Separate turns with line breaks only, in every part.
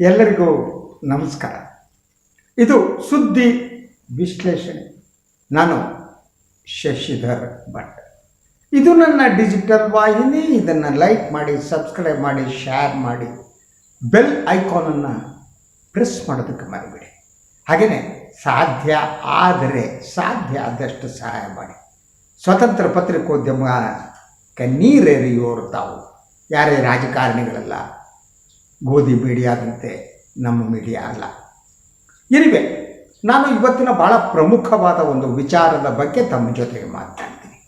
ಎಲ್ಲರಿಗೂ ನಮಸ್ಕಾರ. ಇದು ಸುದ್ದಿ ವಿಶ್ಲೇಷಣೆ. ನಾನು ಶಶಿಧರ್ ಭಟ್. ಇದು ನನ್ನ ಡಿಜಿಟಲ್ ವಾಹಿನಿ. ಇದನ್ನು ಲೈಕ್ ಮಾಡಿ, ಸಬ್ಸ್ಕ್ರೈಬ್ ಮಾಡಿ ಶೇರ್ ಮಾಡಿ, ಬೆಲ್ ಐಕಾನನ್ನು ಪ್ರೆಸ್ ಮಾಡೋದಕ್ಕೆ ಮರಿಬೇಡಿ. ಹಾಗೆಯೇ ಸಾಧ್ಯ ಆದರೆ, ಸಾಧ್ಯ ಆದಷ್ಟು ಸಹಾಯ ಮಾಡಿ. ಸ್ವತಂತ್ರ ಪತ್ರಿಕೋದ್ಯಮ ಕಣ್ಣೀರೆರಿಯೋರು ತಾವು ಯಾರೇ ರಾಜಕಾರಣಿಗಳಲ್ಲ ಗೋಧಿ ಮೀಡಿಯಾದಂತೆ ನಮ್ಮ ಮೀಡಿಯಾ ಅಲ್ಲ. ಇರಿವೆ ನಾನು ಇವತ್ತಿನ ಬಹಳ ಪ್ರಮುಖವಾದ ಒಂದು ವಿಚಾರದ ಬಗ್ಗೆ ತಮ್ಮ ಜೊತೆಗೆ ಮಾತನಾಡ್ತೀನಿ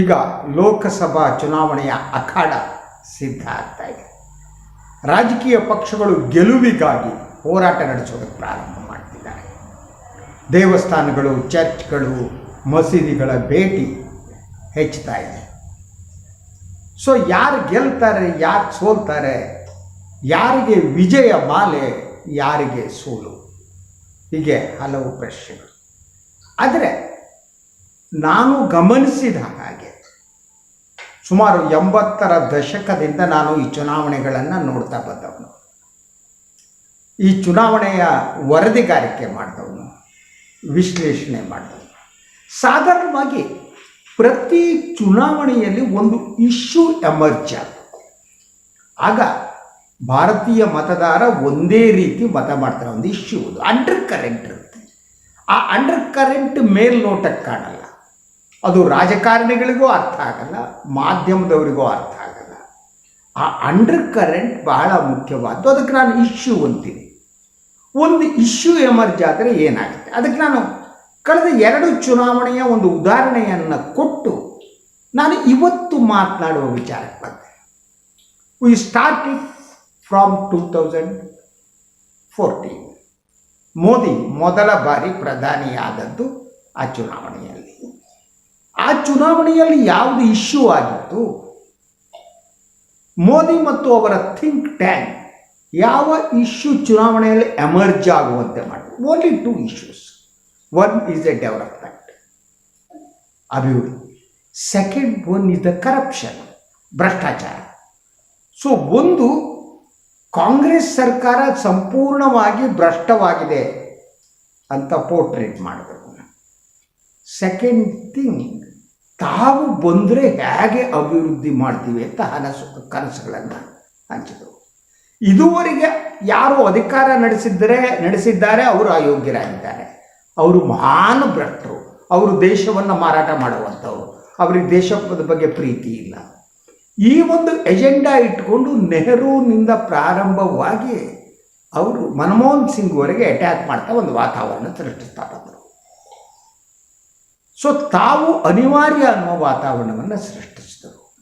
ಈಗ ಲೋಕಸಭಾ ಚುನಾವಣೆಯ ಅಖಾಡ ಸಿದ್ಧ ಆಗ್ತಾ ಇದೆ. ರಾಜಕೀಯ ಪಕ್ಷಗಳು ಗೆಲುವಿಗಾಗಿ ಹೋರಾಟ ನಡೆಸೋದಕ್ಕೆ ಪ್ರಾರಂಭ ಮಾಡ್ತಿದ್ದಾರೆ. ದೇವಸ್ಥಾನಗಳು, ಚರ್ಚ್ಗಳು, ಮಸೀದಿಗಳ ಭೇಟಿ ಹೆಚ್ಚುತ್ತಾ ಇದೆ. ಸೊ ಯಾರು ಗೆಲ್ತಾರೆ, ಯಾರು ಸೋಲ್ತಾರೆ ಯಾರಿಗೆ ವಿಜಯ ಮಾಲೆ, ಯಾರಿಗೆ ಸೋಲು? ಹೀಗೆ ಹಲವು ಪ್ರಶ್ನೆಗಳು. ಆದರೆ ನಾನು ಗಮನಿಸಿದ ಹಾಗೆ ಸುಮಾರು ಎಂಬತ್ತರ ದಶಕದಿಂದ ನಾನು ಈ ಚುನಾವಣೆಗಳನ್ನು ನೋಡ್ತಾ ಬಂದವನು. ಈ ಚುನಾವಣೆಯ ವರದಿಗಾರಿಕೆ ಮಾಡಿದವನು, ವಿಶ್ಲೇಷಣೆ ಮಾಡಿದವನು. ಸಾಧಾರಣವಾಗಿ ಪ್ರತಿ ಚುನಾವಣೆಯಲ್ಲಿ ಒಂದು ಇಶ್ಯೂ ಎಮರ್ಜ್ ಆಗ ಭಾರತೀಯ ಮತದಾರ ಒಂದೇ ರೀತಿ ಮತ ಮಾಡ್ತಾರೆ. ಒಂದು ಇಶ್ಯೂ ಒಂದು ಅಂಡರ್ ಕರೆಂಟ್ ಇರುತ್ತೆ. ಆ ಅಂಡರ್ ಕರೆಂಟ್ ಮೇಲ್ನೋಟಕ್ಕೆ ಕಾಣಲ್ಲ. ಅದು ರಾಜಕಾರಣಿಗಳಿಗೂ ಅರ್ಥ ಆಗಲ್ಲ, ಮಾಧ್ಯಮದವರಿಗೂ ಅರ್ಥ ಆಗಲ್ಲ. ಆ ಅಂಡರ್ ಕರೆಂಟ್ ಬಹಳ ಮುಖ್ಯವಾದ್ದು. ಅದಕ್ಕೆ ನಾನು ಇಶ್ಯೂ ಅಂತೀನಿ. ಒಂದು ಇಶ್ಯೂ ಎಮರ್ಜ್ ಆದರೆ ಏನಾಗುತ್ತೆ? ಅದಕ್ಕೆ ನಾನು ಕಳೆದ ಎರಡು ಚುನಾವಣೆಯ ಒಂದು ಉದಾಹರಣೆಯನ್ನು ಕೊಟ್ಟು ನಾನು ಇವತ್ತು ಮಾತನಾಡುವ ವಿಚಾರಕ್ಕೆ ಬಂದೆ. We start from two thousand fourteen Modi ಮೊದಲ ಬಾರಿ ಪ್ರಧಾನಿಯಾದದ್ದು ಆ ಚುನಾವಣೆಯಲ್ಲಿ. ಆ ಚುನಾವಣೆಯಲ್ಲಿ ಯಾವುದು ಇಶ್ಯೂ ಆಗಿತ್ತು? ಮೋದಿ ಮತ್ತು ಅವರ ಥಿಂಕ್ ಟ್ಯಾಂಕ್ ಯಾವ ಇಶ್ಯೂ ಚುನಾವಣೆಯಲ್ಲಿ ಎಮರ್ಜ್ ಆಗುವಂತೆ ಮಾಡಿ only two issues one is a development ಅಭಿವೃದ್ಧಿ. Second one is the corruption ಭ್ರಷ್ಟಾಚಾರ. ಸೊ ಒಂದು ಕಾಂಗ್ರೆಸ್ ಸರ್ಕಾರ ಸಂಪೂರ್ಣವಾಗಿ ಭ್ರಷ್ಟವಾಗಿದೆ ಅಂತ ಪೋರ್ಟ್ರೇಟ್ ಮಾಡಬೇಕು ಸೆಕೆಂಡ್ ಥಿಂಗ್ ತಾವು ಬಂದರೆ ಹೇಗೆ ಅಭಿವೃದ್ಧಿ ಮಾಡ್ತೀವಿ ಅಂತ ಹನಸು, ಕನಸುಗಳನ್ನು ಹಂಚಿದರು. ಇದುವರೆಗೆ ಯಾರು ಅಧಿಕಾರ ನಡೆಸಿದ್ದರೆ, ನಡೆಸಿದ್ದಾರೆ, ಅವರು ಅಯೋಗ್ಯರಾಗಿದ್ದಾರೆ. ಅವರು ಮಹಾನ್ ಭ್ರಷ್ಟರು. ಅವರು ದೇಶವನ್ನು ಮಾರಾಟ ಮಾಡುವಂಥವ್ರು. ಅವರಿಗೆ ದೇಶದ ಬಗ್ಗೆ ಪ್ರೀತಿ ಇಲ್ಲ. ಈ ಒಂದು ಎಜೆಂಡಾ ಇಟ್ಕೊಂಡು ನೆಹರೂನಿಂದ ಪ್ರಾರಂಭವಾಗಿ ಅವರು ಮನಮೋಹನ್ ಸಿಂಗ್ವರೆಗೆ ಅಟ್ಯಾಕ್ ಮಾಡ್ತಾ ಒಂದು ವಾತಾವರಣ ಸೃಷ್ಟಿಸ್ತಾ ಸೊ ತಾವು ಅನಿವಾರ್ಯ ಅನ್ನುವ ವಾತಾವರಣವನ್ನು ಸೃಷ್ಟಿಸಿದರು.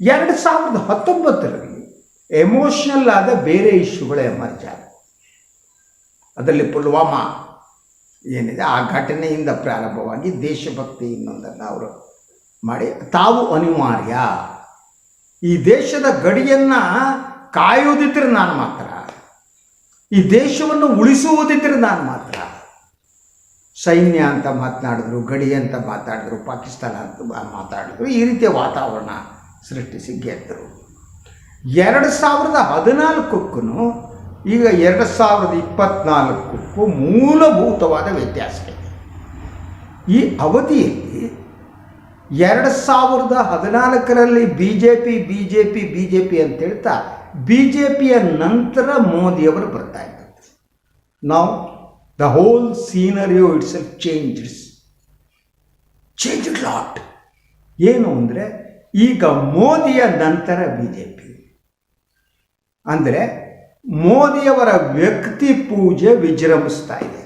ಎರಡು ಸಾವಿರದ ಹತ್ತೊಂಬತ್ತರಲ್ಲಿ ಎಮೋಷನಲ್ ಆದ ಬೇರೆ ಇಶ್ಯೂಗಳೇ ಎಮರ್ಜ್ ಅದರಲ್ಲಿ ಪುಲ್ವಾಮಾ ಏನಿದೆ, ಆ ಘಟನೆಯಿಂದ ಪ್ರಾರಂಭವಾಗಿ ದೇಶಭಕ್ತಿ ಇನ್ನೊಂದನ್ನು ಅವರು ಮಾಡಿ, ತಾವು ಅನಿವಾರ್ಯ. ಈ ದೇಶದ ಗಡಿಯನ್ನು ಕಾಯುವುದಿದ್ರೆ ನಾನು ಮಾತ್ರ. ಈ ದೇಶವನ್ನು ಉಳಿಸುವುದಿದ್ರೆ ನಾನು ಮಾತ್ರ. ಸೈನ್ಯ ಅಂತ ಮಾತನಾಡಿದ್ರು, ಗಡಿ ಅಂತ ಮಾತಾಡಿದ್ರು ಪಾಕಿಸ್ತಾನ ಅಂತ ಮಾತಾಡಿದ್ರು ಈ ರೀತಿಯ ವಾತಾವರಣ ಸೃಷ್ಟಿಸಿ ಗೆದ್ದರು. ಎರಡು ಸಾವಿರದ ಹದಿನಾಲ್ಕಕ್ಕೂ ಈಗ ಎರಡು ಸಾವಿರದ ಇಪ್ಪತ್ನಾಲ್ಕಕ್ಕೂ ಮೂಲಭೂತವಾದ ವ್ಯತ್ಯಾಸ ಇದೆ ಈ ಅವಧಿಯಲ್ಲಿ ಎರಡು ಸಾವಿರದ ಹದಿನಾಲ್ಕರಲ್ಲಿ B J P B J P B J P ಅಂತ ಹೇಳ್ತಾ ಬಿ ಜೆ ಪಿಯ ನಂತರ ಮೋದಿಯವರು ಬರ್ತಾ ಇದ್ದಾರೆ. ನಾವು the whole scenario it's all changes change lot ಏನು ಅಂದರೆ, ಈಗ ಮೋದಿಯ ನಂತರ ಬಿ ಜೆ ಪಿ ಅಂದರೆ ಮೋದಿಯವರ ವ್ಯಕ್ತಿ ಪೂಜೆ ವಿಜೃಂಭಿಸ್ತಾ ಇದೆ.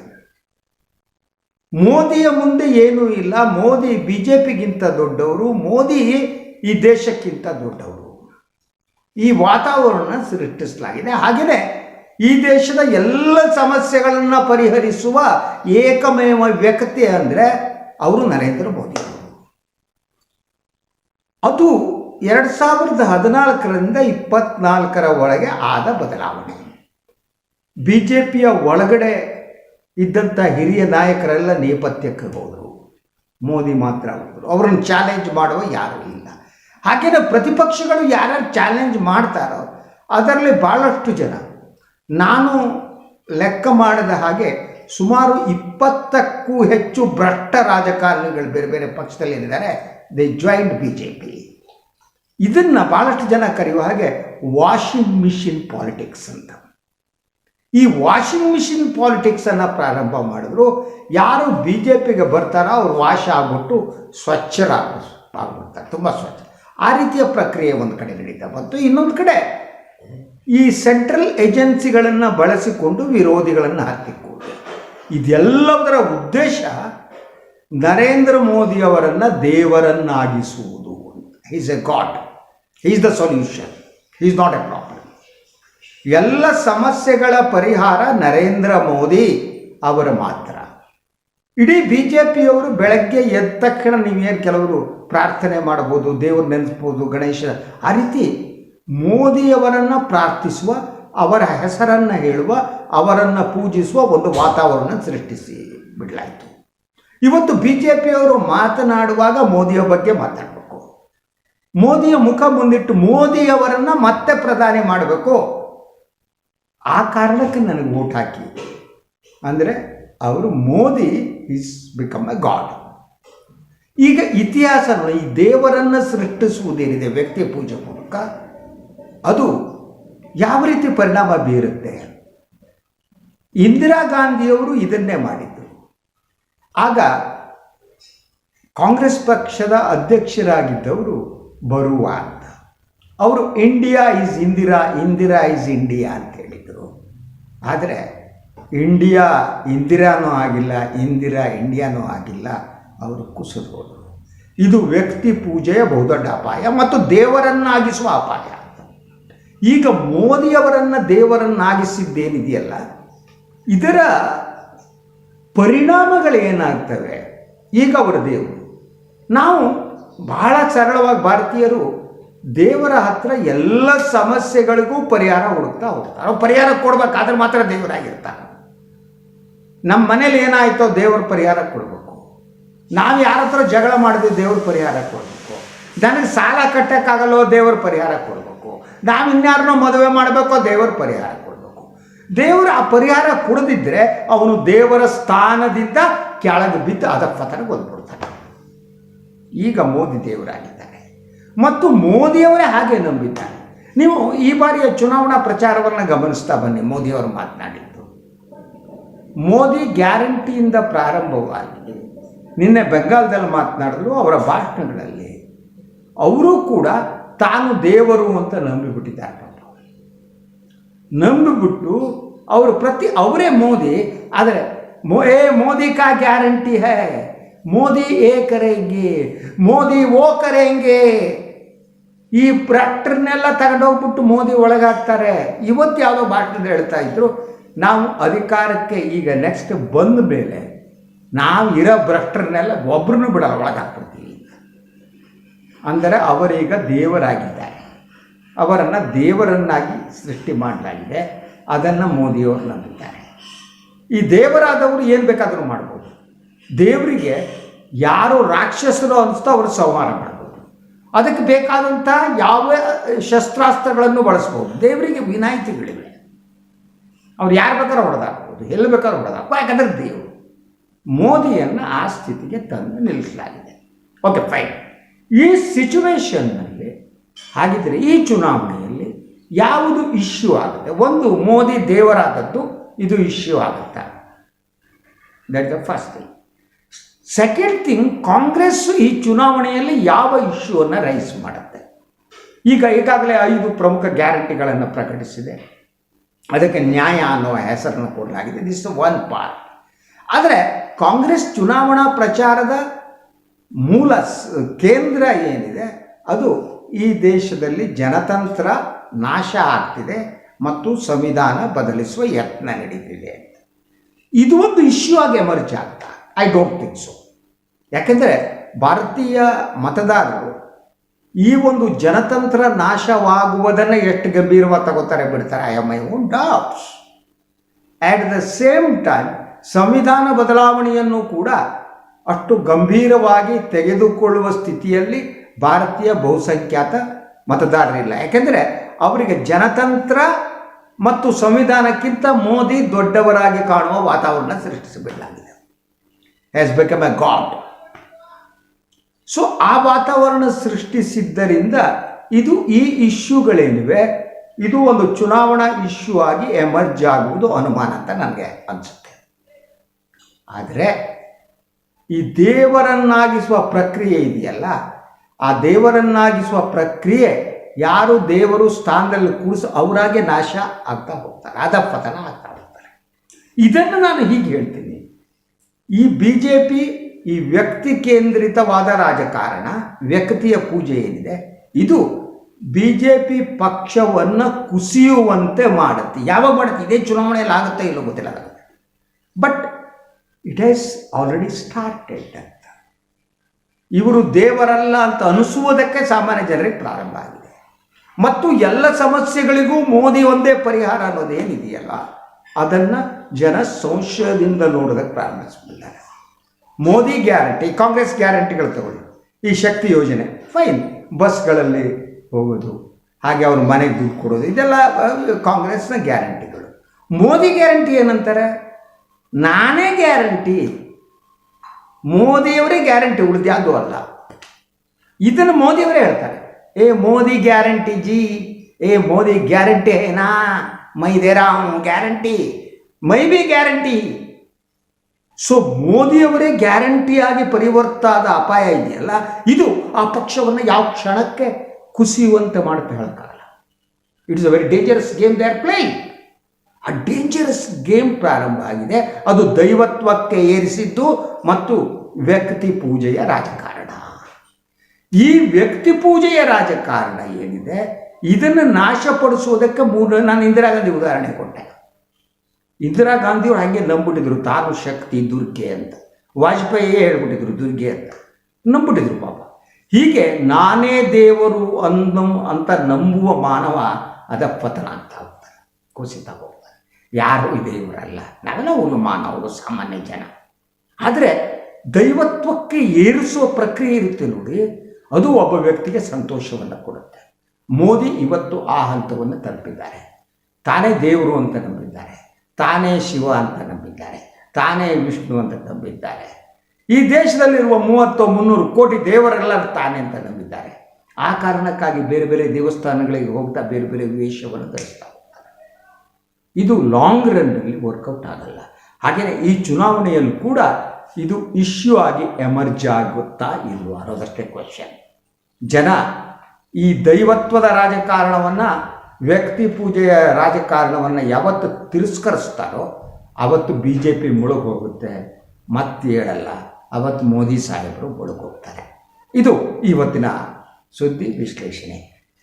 ಮೋದಿಯ ಮುಂದೆ ಏನೂ ಇಲ್ಲ. ಮೋದಿ ಬಿ ಜೆ ಪಿಗಿಂತ ದೊಡ್ಡವರು, ಮೋದಿ ಈ ದೇಶಕ್ಕಿಂತ ದೊಡ್ಡವರು. ಈ ವಾತಾವರಣ ಸೃಷ್ಟಿಸಲಾಗಿದೆ. ಹಾಗೆಯೇ ಈ ದೇಶದ ಎಲ್ಲ ಸಮಸ್ಯೆಗಳನ್ನು ಪರಿಹರಿಸುವ ಏಕಮೇವ ವ್ಯಕ್ತಿ ಅಂದರೆ ಅವರು ನರೇಂದ್ರ ಮೋದಿ ಅದು ಎರಡು ಸಾವಿರದ ಹದಿನಾಲ್ಕರಿಂದ ಇಪ್ಪತ್ನಾಲ್ಕರ ಒಳಗೆ ಆದ ಬದಲಾವಣೆ. ಬಿ ಜೆ ಪಿಯ ಒಳಗಡೆ ಇದ್ದಂಥ ಹಿರಿಯ ನಾಯಕರೆಲ್ಲ ನೇಪಥ್ಯಕ್ಕೆ ಹೋದರು. ಮೋದಿ ಮಾತ್ರ ಹೋದರು. ಅವರನ್ನು ಚಾಲೆಂಜ್ ಮಾಡುವ ಯಾರೂ ಇಲ್ಲ. ಹಾಗೆಯೇ ಪ್ರತಿಪಕ್ಷಗಳು ಯಾರ್ಯಾರು ಚಾಲೆಂಜ್ ಮಾಡ್ತಾರೋ ಅದರಲ್ಲಿ ಭಾಳಷ್ಟು ಜನ. ನಾನು ಲೆಕ್ಕ ಮಾಡಿದ ಹಾಗೆ ಸುಮಾರು ಇಪ್ಪತ್ತಕ್ಕೂ ಹೆಚ್ಚು ಭ್ರಷ್ಟ ರಾಜಕಾರಣಿಗಳು ಬೇರೆ ಬೇರೆ ಪಕ್ಷದಲ್ಲಿ ಏನಿದ್ದಾರೆ they joint B J P ಇದನ್ನು ಭಾಳಷ್ಟು ಜನ ಕರೆಯುವ ಹಾಗೆ ವಾಷಿಂಗ್ ಮಿಷಿನ್ ಪಾಲಿಟಿಕ್ಸ್ ಅಂತ. ಈ ವಾಷಿಂಗ್ ಮಿಷಿನ್ ಪಾಲಿಟಿಕ್ಸನ್ನು ಪ್ರಾರಂಭ ಮಾಡಿದ್ರು. ಯಾರು ಬಿ ಜೆ ಪಿಗೆ ಬರ್ತಾರೋ ಅವ್ರು ವಾಶ್ ಆಗ್ಬಿಟ್ಟು ಸ್ವಚ್ಛರ ಆಗ್ಬಿಡ್ತಾರೆ, ತುಂಬ ಸ್ವಚ್ಛ. ಆ ರೀತಿಯ ಪ್ರಕ್ರಿಯೆ ಒಂದು ಕಡೆ ನಡೀತಾ ಬಂತು. ಇನ್ನೊಂದು ಕಡೆ ಈ ಸೆಂಟ್ರಲ್ ಏಜೆನ್ಸಿಗಳನ್ನು ಬಳಸಿಕೊಂಡು ವಿರೋಧಿಗಳನ್ನು ಹತ್ತಿಕ್ಕೊಂಡು ಇದೆಲ್ಲದರ ಉದ್ದೇಶ ನರೇಂದ್ರ ಮೋದಿಯವರನ್ನು ದೇವರನ್ನಾಗಿಸುವುದು is a god is the solution is not a problem ಎಲ್ಲ ಸಮಸ್ಯೆಗಳ ಪರಿಹಾರ ನರೇಂದ್ರ ಮೋದಿ ಅವರ ಮಾತ್ರ. ಇಡೀ ಬಿ ಜೆ ಪಿಯವರು ಬೆಳಗ್ಗೆ ಎದ್ದ ತಕ್ಷಣ ನೀವೇನು ಕೆಲವರು ಪ್ರಾರ್ಥನೆ ಮಾಡ್ಬೋದು ದೇವರು ನೆನೆಸ್ಬೋದು, ಗಣೇಶ, ಆ ರೀತಿ ಮೋದಿಯವರನ್ನು ಪ್ರಾರ್ಥಿಸುವ, ಅವರ ಹೆಸರನ್ನು ಹೇಳುವ, ಅವರನ್ನು ಪೂಜಿಸುವ ಒಂದು ವಾತಾವರಣ ಸೃಷ್ಟಿಸಿ ಬಿಡಲಾಯಿತು. ಇವತ್ತು ಬಿ ಜೆ ಪಿಯವರು ಮಾತನಾಡುವಾಗ ಮೋದಿಯ ಬಗ್ಗೆ ಮಾತಾಡಬೇಕು. ಮೋದಿಯ ಮುಖ ಮುಂದಿಟ್ಟು ಮೋದಿಯವರನ್ನು ಮತ್ತೆ ಪ್ರಧಾನಿ ಮಾಡಬೇಕು. ಆ ಕಾರಣಕ್ಕೆ ನನಗೆ ಓಟ್ ಹಾಕಿ. ಅಂದರೆ ಅವರು Modi is become a god. ಈಗ ಇತಿಹಾಸ ಈ ದೇವರನ್ನು ಸೃಷ್ಟಿಸುವುದೇನಿದೆ ವ್ಯಕ್ತಿ ಪೂಜೆ ಮೂಲಕ, ಅದು ಯಾವ ರೀತಿ ಪರಿಣಾಮ ಬೀರುತ್ತೆ? ಇಂದಿರಾ ಗಾಂಧಿಯವರು ಇದನ್ನೇ ಮಾಡಿದ್ದರು ಆಗ ಕಾಂಗ್ರೆಸ್ ಪಕ್ಷದ ಅಧ್ಯಕ್ಷರಾಗಿದ್ದವರು ಬರುವ ಅಂತ ಅವರು, India is Indira Indira is India ಅಂತ ಆದರೆ ಇಂಡಿಯಾ ಇಂದಿರಾನೂ ಆಗಿಲ್ಲ, ಇಂದಿರಾ ಇಂಡಿಯಾನೂ ಆಗಿಲ್ಲ. ಅವರು ಕುಸಿದು ಇದು ವ್ಯಕ್ತಿ ಪೂಜೆಯ ಬಹುದೊಡ್ಡ ಅಪಾಯ ಮತ್ತು ದೇವರನ್ನಾಗಿಸುವ ಅಪಾಯ. ಈಗ ಮೋದಿಯವರನ್ನು ದೇವರನ್ನಾಗಿಸಿದ್ದೇನಿದೆಯಲ್ಲ, ಇದರ ಪರಿಣಾಮಗಳೇನಾಗ್ತವೆ? ಈಗ ಅವರ ದೇವರು. ನಾವು ಬಹಳ ಸರಳವಾಗಿ ಭಾರತೀಯರು ದೇವರ ಹತ್ರ ಎಲ್ಲ ಸಮಸ್ಯೆಗಳಿಗೂ ಪರಿಹಾರ ಹುಡುಕ್ತಾ ಹೋಗ್ತಾರೆ ಅವ್ರು ಪರಿಹಾರ ಕೊಡ್ಬೇಕಾದ್ರೆ ಮಾತ್ರ ದೇವರಾಗಿರ್ತಾರೆ ನಮ್ಮ ಮನೇಲಿ ಏನಾಯಿತೋ ದೇವ್ರ ಪರಿಹಾರ ಕೊಡಬೇಕು. ನಾವು ಯಾರ ಹತ್ರ ಜಗಳ ಮಾಡಿದ್ವಿ ದೇವ್ರ ಪರಿಹಾರ ಕೊಡಬೇಕು. ನನಗೆ ಸಾಲ ಕಟ್ಟೋಕ್ಕಾಗಲ್ಲೋ ದೇವ್ರ ಪರಿಹಾರ ಕೊಡಬೇಕು. ನಾವು ಇನ್ಯಾರನ್ನೋ ಮದುವೆ ಮಾಡಬೇಕೋ ದೇವ್ರ ಪರಿಹಾರ ಕೊಡಬೇಕು. ದೇವರು ಆ ಪರಿಹಾರ ಕೊಡದಿದ್ದರೆ ಅವನು ದೇವರ ಸ್ಥಾನದಿಂದ ಕೆಳಗೆ ಬಿದ್ದು ಅದಕ್ಕೆ ಪತನಗೆ ಬಂದ್ಬಿಡ್ತಾನೆ ಈಗ ಮೋದಿ ದೇವರಾಗಿದ್ದಾರೆ ಮತ್ತು ಮೋದಿಯವರೇ ಹಾಗೆ ನಂಬಿದ್ದಾರೆ. ನೀವು ಈ ಬಾರಿಯ ಚುನಾವಣಾ ಪ್ರಚಾರವನ್ನು ಗಮನಿಸ್ತಾ ಬನ್ನಿ, ಮೋದಿಯವರು ಮಾತನಾಡಿದ್ದು. ಮೋದಿ ಗ್ಯಾರಂಟಿಯಿಂದ ಪ್ರಾರಂಭವಾಗಿ ನಿನ್ನೆ ಬೆಂಗಾಲದಲ್ಲಿ ಮಾತನಾಡಿದ್ರು ಅವರ ಭಾಷಣಗಳಲ್ಲಿ. ಅವರು ಕೂಡ ತಾನು ದೇವರು ಅಂತ ನಂಬಿಬಿಟ್ಟಿದ್ದಾರೆ ನಂಬಿಬಿಟ್ಟು ಅವರು ಪ್ರತಿ ಅವರೇ ಮೋದಿ, ಆದರೆ ಮೋ ಏ ಮೋದಿ ಕಾ ಗ್ಯಾರಂಟಿ ಹೈ? ಮೋದಿ ಏ ಕರೆಂಗೆ ಮೋದಿ ಓ ಕರೆಂಗೆ ಈ ಪ್ರಾಕ್ಟರ್ನೆಲ್ಲ ತಗೊಂಡೋಗ್ಬಿಟ್ಟು ಮೋದಿ ಒಳಗಾಗ್ತಾರೆ. ಇವತ್ತು ಯಾವುದೋ ಭಾಷಣದಲ್ಲಿ ಹೇಳ್ತಾ ಇದ್ರು. ನಾವು ಅಧಿಕಾರಕ್ಕೆ ಈಗ ನೆಕ್ಸ್ಟ್ ಬಂದ ಮೇಲೆ ನಾವು ಇರೋ ಭ್ರಷ್ಟರನ್ನೆಲ್ಲ ಒಬ್ಬರನ್ನು ಬಿಡ ಒಳಗಾಕ್ಬಿಡ್ತೀವಿ ಅಂದರೆ ಅವರೀಗ ದೇವರಾಗಿದ್ದಾರೆ. ಅವರನ್ನು ದೇವರನ್ನಾಗಿ ಸೃಷ್ಟಿ ಮಾಡಲಾಗಿದೆ. ಅದನ್ನು ಮೋದಿಯವರು ನಂಬಿದ್ದಾರೆ. ಈ ದೇವರಾದವರು ಏನು ಬೇಕಾದರೂ ಮಾಡ್ಬೋದು. ದೇವರಿಗೆ ಯಾರು ರಾಕ್ಷಸರು ಅನಿಸ್ತೋ ಅವರು ಸಂಹಾರ ಮಾಡ್ಬೋದು. ಅದಕ್ಕೆ ಬೇಕಾದಂಥ ಯಾವ ಶಸ್ತ್ರಾಸ್ತ್ರಗಳನ್ನು ಬಳಸ್ಬೋದು. ದೇವರಿಗೆ ವಿನಾಯಿತಿಗಳಿವೆ. ಅವ್ರು ಯಾರು ಬೇಕಾದ್ರೂ ಹೊಡೆದಾಕ್ಬೋದು? ಎಲ್ಲಿ ಬೇಕಾದ್ರೂ ಹೊಡೆದಾಕ್ಬೋದು. ಯಾಕಂದ್ರೆ ದೇವರು ಮೋದಿಯನ್ನು ಆ ಸ್ಥಿತಿಗೆ ತಂದು ನಿಲ್ಲಿಸಲಾಗಿದೆ. ಓಕೆ ಫೈನ್ ಈ ಸಿಚುವೇಶನ್ನಲ್ಲಿ ಹಾಗಿದ್ದರೆ ಈ ಚುನಾವಣೆಯಲ್ಲಿ ಯಾವುದು ಇಶ್ಯೂ ಆಗುತ್ತೆ? ಒಂದು, ಮೋದಿ ದೇವರಾದದ್ದು, ಇದು ಇಶ್ಯೂ ಆಗುತ್ತಾ? That the first thing second thing Congress ಈ ಚುನಾವಣೆಯಲ್ಲಿ ಯಾವ ಇಶ್ಯೂವನ್ನು ರೈಸ್ ಮಾಡುತ್ತೆ? ಈಗ ಈಗಾಗಲೇ ಐದು ಪ್ರಮುಖ ಗ್ಯಾರಂಟಿಗಳನ್ನು ಪ್ರಕಟಿಸಿದೆ. ಅದಕ್ಕೆ ನ್ಯಾಯ ಅನ್ನೋ ಹೆಸರನ್ನು ಕೊಡಲಾಗಿದೆ. ದಿಸ್ ಒನ್ ಪಾರ್ಟ್ ಆದರೆ ಕಾಂಗ್ರೆಸ್ ಚುನಾವಣಾ ಪ್ರಚಾರದ ಮೂಲ ಕೇಂದ್ರ ಏನಿದೆ? ಅದು ಈ ದೇಶದಲ್ಲಿ ಜನತಂತ್ರ ನಾಶ ಆಗ್ತಿದೆ ಮತ್ತು ಸಂವಿಧಾನ ಬದಲಿಸುವ ಯತ್ನ ನಡೀತಿದೆ ಇದು ಒಂದು ಇಶ್ಯೂ ಆಗಿ ಎಮರ್ಜ್ ಆಗ್ತಾ ಐ ಡೋಂಟ್ ಥಿಂಕ್ ಸೊ ಯಾಕೆಂದರೆ ಭಾರತೀಯ ಮತದಾರರು ಈ ಒಂದು ಜನತಂತ್ರ ನಾಶವಾಗುವುದನ್ನು ಎಷ್ಟು ಗಂಭೀರವಾಗಿ ತಗೋತಾರೆ ಬಿಡ್ತಾರೆ? I am I own doubts at the same time ಸಂವಿಧಾನ ಬದಲಾವಣೆಯನ್ನು ಕೂಡ ಅಷ್ಟು ಗಂಭೀರವಾಗಿ ತೆಗೆದುಕೊಳ್ಳುವ ಸ್ಥಿತಿಯಲ್ಲಿ ಭಾರತೀಯ ಬಹುಸಂಖ್ಯಾತ ಮತದಾರರಿಲ್ಲ. ಯಾಕೆಂದರೆ ಅವರಿಗೆ ಜನತಂತ್ರ ಮತ್ತು ಸಂವಿಧಾನಕ್ಕಿಂತ ಮೋದಿ ದೊಡ್ಡವರಾಗಿ ಕಾಣುವ ವಾತಾವರಣ ಸೃಷ್ಟಿಸಬೇಕಾಗಿದೆ. Has become a god so ಆ ವಾತಾವರಣ ಸೃಷ್ಟಿಸಿದ್ದರಿಂದ ಇದು ಈ ಇಶ್ಯೂಗಳೇನಿವೆ, ಇದು ಒಂದು ಚುನಾವಣಾ ಇಶ್ಯೂ ಆಗಿ ಎಮರ್ಜ್ ಆಗುವುದು ಅನುಮಾನ ಅಂತ ನನಗೆ ಅನಿಸುತ್ತೆ. ಆದರೆ, ಈ ದೇವರನ್ನಾಗಿಸುವ ಪ್ರಕ್ರಿಯೆ ಇದೆಯಲ್ಲ? ಆ ದೇವರನ್ನಾಗಿಸುವ ಪ್ರಕ್ರಿಯೆ ಯಾರು ದೇವರು ಸ್ಥಾನದಲ್ಲಿ ಕೂರಿಸಿ ಅವರಾಗೆ ನಾಶ ಆಗ್ತಾ ಹೋಗ್ತಾರೆ ಅಧಪತನ ಆಗ್ತಾ ಹೋಗ್ತಾರೆ. ಇದನ್ನು ನಾನು ಹೀಗೆ ಹೇಳ್ತೀನಿ. ಈ ಬಿ ಜೆ ಪಿ ಈ ವ್ಯಕ್ತಿ ಕೇಂದ್ರಿತವಾದ ರಾಜಕಾರಣ, ವ್ಯಕ್ತಿಯ ಪೂಜೆ ಏನಿದೆ? ಇದು ಬಿ ಜೆ ಪಿ ಪಕ್ಷವನ್ನು ಕುಸಿಯುವಂತೆ ಮಾಡುತ್ತೆ. ಯಾವಾಗ ಮಾಡುತ್ತೆ? ಇದೇ ಚುನಾವಣೆಯಲ್ಲಿ ಆಗುತ್ತೆ ಇಲ್ಲೋ ಗೊತ್ತಿಲ್ಲ but it has already started ಅಂತ. ಇವರು ದೇವರಲ್ಲ ಅಂತ ಅನಿಸುವುದಕ್ಕೆ ಸಾಮಾನ್ಯ ಜನರಿಗೆ ಪ್ರಾರಂಭ ಆಗಿದೆ. ಮತ್ತು ಎಲ್ಲ ಸಮಸ್ಯೆಗಳಿಗೂ ಮೋದಿ ಒಂದೇ ಪರಿಹಾರ ಅನ್ನೋದೇನಿದೆಯಲ್ಲ ಅದನ್ನು ಜನ ಸಂಶಯದಿಂದ ನೋಡೋದಕ್ಕೆ ಪ್ರಾರಂಭಿಸ್ಬಿಟ್ಟಿದ್ದಾರೆ. ಮೋದಿ ಗ್ಯಾರಂಟಿ, ಕಾಂಗ್ರೆಸ್ ಗ್ಯಾರಂಟಿಗಳು ತಗೊಳ್ಳಿ. ಈ ಶಕ್ತಿ ಯೋಜನೆ, ಫೈನ್. ಬಸ್ಗಳಲ್ಲಿ ಹೋಗೋದು, ಹಾಗೆ ಅವ್ರ ಮನೆಗೆ ದುಡ್ಡು ಕೊಡೋದು, ಇದೆಲ್ಲ ಕಾಂಗ್ರೆಸ್ನ ಗ್ಯಾರಂಟಿಗಳು. ಮೋದಿ ಗ್ಯಾರಂಟಿ ಏನಂತಾರೆ? ನಾನೇ ಗ್ಯಾರಂಟಿ. ಮೋದಿಯವರೇ ಗ್ಯಾರಂಟಿ ಉಳಿದು ಯಾವುದೂ ಅಲ್ಲ. ಇದನ್ನು ಮೋದಿಯವರೇ ಹೇಳ್ತಾರೆ. ಏ ಮೋದಿ ಗ್ಯಾರಂಟಿ ಜಿ, ಏ ಮೋದಿ ಗ್ಯಾರಂಟಿ ನಾ ಮೈ ದೇರಾ ಗ್ಯಾರಂಟಿ, ಮೈ ಬಿ ಗ್ಯಾರಂಟಿ. ಸೊ ಮೋದಿಯವರೇ ಗ್ಯಾರಂಟಿಯಾಗಿ ಪರಿವರ್ತಾದ ಅಪಾಯ ಇದೆಯಲ್ಲ, ಇದು ಆ ಪಕ್ಷವನ್ನು ಯಾವ ಕ್ಷಣಕ್ಕೆ ಕುಸಿಯುವಂತೆ ಮಾಡುತ್ತೆ it is a very dangerous game they are playing ಆ ಡೇಂಜರಸ್ ಗೇಮ್ ಪ್ರಾರಂಭ ಆಗಿದೆ, ಅದು ದೈವತ್ವಕ್ಕೆ ಏರಿಸಿದ್ದು ಮತ್ತು ವ್ಯಕ್ತಿ ಪೂಜೆಯ ರಾಜಕಾರಣ. ಈ ವ್ಯಕ್ತಿ ಪೂಜೆಯ ರಾಜಕಾರಣ ಏನಿದೆ? ಇದನ್ನು ನಾಶಪಡಿಸುವುದಕ್ಕೆ ಮೂರು, ನಾನು ಇಂದಿರಾ ಗಾಂಧಿ ಉದಾಹರಣೆ ಕೊಟ್ಟೆ. ಇಂದಿರಾ ಗಾಂಧಿಯವರು ಹಾಗೆ ನಂಬಿಟ್ಟಿದ್ರು, ತಾನು ಶಕ್ತಿ, ದುರ್ಗೆ ಅಂತ. ವಾಜಪೇಯಿಯೇ ಹೇಳ್ಬಿಟ್ಟಿದ್ರು, ದುರ್ಗೆ ಅಂತ. ನಂಬಿಟ್ಟಿದ್ರು ಪಾಪ. ಹೀಗೆ ನಾನೇ ದೇವರು ಅನ್ನೋ, ಅಂತ ನಂಬುವ ಮಾನವ ಅದ ಪತನ ಅಂತ ಹೋಗ್ತಾರೆ ಕುಸಿತ ಹೋಗ್ತಾರೆ ಯಾರು ದೇವರಲ್ಲ? ನಾವೆಲ್ಲ ಒಂದು ಮಾನವರು, ಸಾಮಾನ್ಯ ಜನ. ಆದರೆ ದೈವತ್ವಕ್ಕೆ ಏರಿಸುವ ಪ್ರಕ್ರಿಯೆ ಇರುತ್ತೆ ನೋಡಿ, ಅದು ಒಬ್ಬ ವ್ಯಕ್ತಿಗೆ ಸಂತೋಷವನ್ನು ಕೊಡುತ್ತೆ. ಮೋದಿ ಇವತ್ತು ಆ ಹಂತವನ್ನು ತಲುಪಿದ್ದಾರೆ. ತಾನೇ ದೇವರು ಅಂತ ನಂಬಿದ್ದಾರೆ. ತಾನೇ ಶಿವ ಅಂತ ನಂಬಿದ್ದಾರೆ. ತಾನೇ ವಿಷ್ಣು ಅಂತ ನಂಬಿದ್ದಾರೆ. ಈ ದೇಶದಲ್ಲಿರುವ ಮೂವತ್ತು ಮುನ್ನೂರು ಕೋಟಿ ದೇವರೆಲ್ಲ ತಾನೇ ಅಂತ ನಂಬಿದ್ದಾರೆ. ಆ ಕಾರಣಕ್ಕಾಗಿ ಬೇರೆ ಬೇರೆ ದೇವಸ್ಥಾನಗಳಿಗೆ ಹೋಗ್ತಾ ಬೇರೆ ಬೇರೆ ವೇಷವನ್ನು ಧರಿಸ್ತಾ ಹೋಗ್ತಾರೆ. ಇದು ಲಾಂಗ್ ರನ್ನಲ್ಲಿ ವರ್ಕೌಟ್ ಆಗಲ್ಲ. ಹಾಗೆಯೇ ಈ ಚುನಾವಣೆಯಲ್ಲೂ ಕೂಡ ಇದು ಇಶ್ಯೂ ಆಗಿ ಎಮರ್ಜ್ ಆಗುತ್ತಾ ಇಲ್ವಾ? ಅನ್ನೋದಷ್ಟೇ ಕ್ವಶನ್ ಜನ ಈ ದೈವತ್ವದ ರಾಜಕಾರಣವನ್ನು, ವ್ಯಕ್ತಿ ಪೂಜೆಯ ರಾಜಕಾರಣವನ್ನು ಯಾವತ್ತು ತಿರಸ್ಕರಿಸ್ತಾರೋ ಅವತ್ತು ಬಿ ಜೆ ಪಿ ಮುಳುಗೋಗುತ್ತೆ ಮತ್ತೆ ಹೇಳಲ್ಲ. ಅವತ್ತು ಮೋದಿ ಸಾಹೇಬರು ಮುಳುಗೋಗ್ತಾರೆ ಇದು ಇವತ್ತಿನ ಸುದ್ದಿ ವಿಶ್ಲೇಷಣೆ.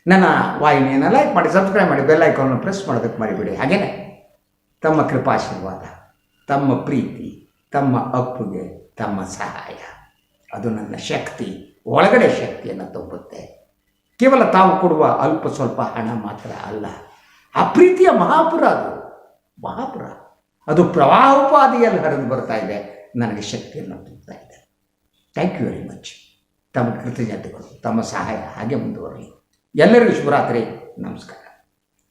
ನನ್ನ ವಾಹಿನಿಯನ್ನು ಲೈಕ್ ಮಾಡಿ ಸಬ್ಸ್ಕ್ರೈಬ್ ಮಾಡಿ ಬೆಲ್ ಐಕಾನ್ನ ಪ್ರೆಸ್ ಮಾಡೋದಕ್ಕೆ ಮರಿಬೇಡಿ. ಹಾಗೆಯೇ ತಮ್ಮ ಕೃಪಾಶೀರ್ವಾದ, ತಮ್ಮ ಪ್ರೀತಿ, ತಮ್ಮ ಅಪ್ಪುಗೆ ತಮ್ಮ ಸಹಾಯ. ಅದು ನನ್ನ ಶಕ್ತಿ, ಒಳಗಡೆ ಶಕ್ತಿಯನ್ನು ತುಂಬುತ್ತೆ. ಕೇವಲ ತಾವು ಕೊಡುವ ಅಲ್ಪ ಸ್ವಲ್ಪ ಹಣ ಮಾತ್ರ ಅಲ್ಲ. ಅಪ್ರೀತಿಯ ಪ್ರೀತಿಯ ಮಹಾಪುರ ಅದು. ಮಹಾಪುರ. ಅದು ಪ್ರವಾಹೋಪಾದಿಯಲ್ಲಿ ಹರಿದು ಬರ್ತಾ ಇದೆ. ನನಗೆ ಶಕ್ತಿಯನ್ನು ತುಂಬುತ್ತಾ ಇದೆ. ಥ್ಯಾಂಕ್ ಯು ವೆರಿ ಮಚ್ ತಮ್ಮ ಕೃತಜ್ಞತೆಗಳು, ತಮ್ಮ ಸಹಾಯ, ಹಾಗೆ ಮುಂದುವರಲಿ. ಎಲ್ಲರಿಗೂ ಶುಭರಾತ್ರಿ. ನಮಸ್ಕಾರ.